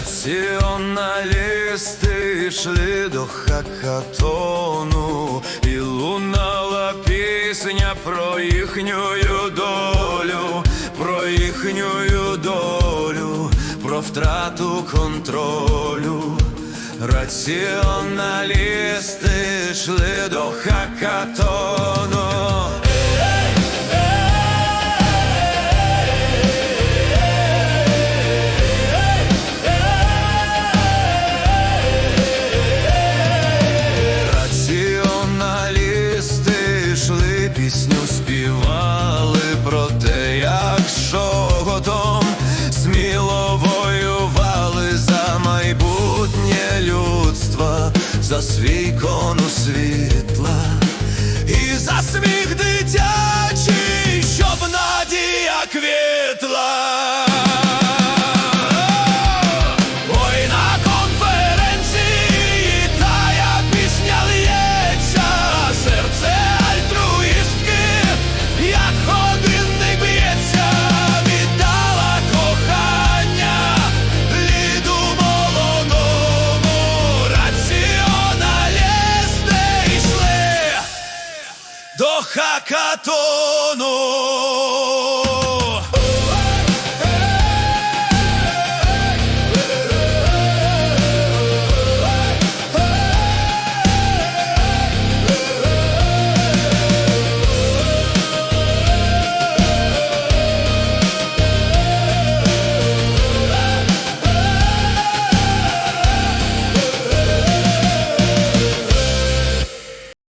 Раціоналісти йшли до хакатону, і лунала пісня про їхню долю, про їхню долю, про втрату контролю. Раціоналісти йшли до хакатону. За свій кону світла. І за сміх дитячий, до хакатону.